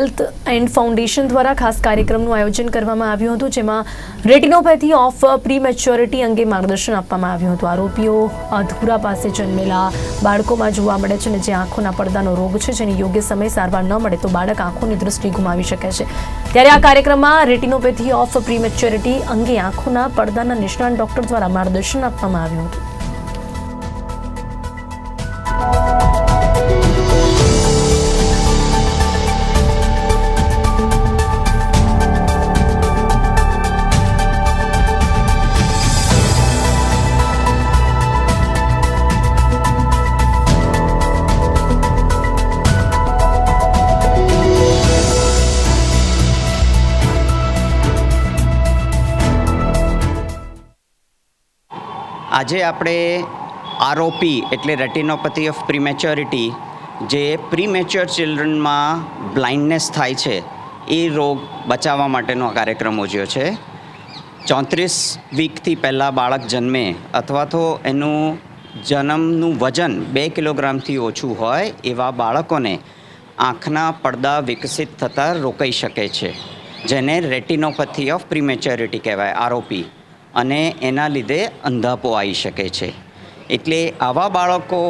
Health and foundation દ્વારા ખાસ કાર્યક્રમનું આયોજન કરવામાં આવ્યું હતું, જેમાં રેટિનોપેથી ઓફ પ્રી મેચ્યોરિટી અંગે માર્ગદર્શન આપવામાં આવ્યું હતું. આરોપીઓ અધૂરા પાસે જન્મેલા બાળકોમાં જોવા મળે છે અને જે આંખોના પડદાનો રોગ છે, જેની યોગ્ય સમય સારવાર ન મળે તો બાળક આંખોની દૃષ્ટિ ગુમાવી શકે છે. ત્યારે આ કાર્યક્રમમાં રેટિનોપેથી ઓફ પ્રી મેચ્યોરિટી અંગે આંખોના પડદાના નિષ્ણાત ડોક્ટર દ્વારા માર્ગદર્શન આપવામાં આવ્યું હતું. આજે આપણે આરઓપી એટલે રેટિનોપેથી ઓફ પ્રીમેચ્યોરિટી જે પ્રીમેચ્યોર ચિલ્ડ્રનમાં બ્લાઇન્ડનેસ થાય છે, એ રોગ બચાવવા માટેનો કાર્યક્રમ યોજ્યો છે. ચોત્રીસ વીકથી પહેલાં બાળક જન્મે અથવા તો એનું જન્મનું વજન બે કિલોગ્રામથી ઓછું હોય, એવા બાળકોને આંખના પડદા વિકસિત થતાં રોકાઈ શકે છે, જેને રેટિનોપેથી ઓફ પ્રીમેચ્યોરિટી કહેવાય આરઓપી અને એના લીધે અંધાપો આવી શકે છે. એટલે આવા બાળકો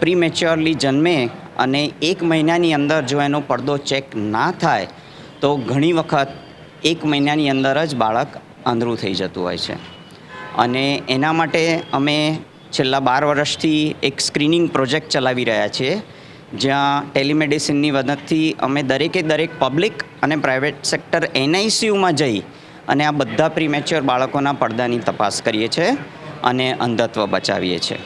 પ્રીમેચ્યોરલી જન્મે અને એક મહિનાની અંદર જો એનો પડદો ચેક ના થાય, તો ઘણી વખત એક મહિનાની અંદર જ બાળક આંધળું થઈ જતું હોય છે. અને એના માટે અમે છેલ્લા બાર વર્ષથી એક સ્ક્રીનિંગ પ્રોજેક્ટ ચલાવી રહ્યા છીએ, જ્યાં ટેલિમેડિસિનની મદદથી અમે દરેકે દરેક પબ્લિક અને પ્રાઇવેટ સેક્ટર એનઆઈસીયુમાં જઈ અને આ બધા પ્રીમેચ્યોર બાળકોના પડદાની તપાસ કરીએ છીએ અને અંધત્વ બચાવીએ છીએ.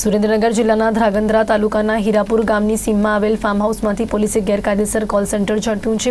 સુરેન્દ્રનગર જિલ્લાના ધ્રાંગધ્રા તાલુકાના હીરાપુર ગામની સીમમાં આવેલ ફાર્મ હાઉસમાંથી પોલીસે ગેરકાયદેસર કોલ સેન્ટર ઝડપ્યું છે.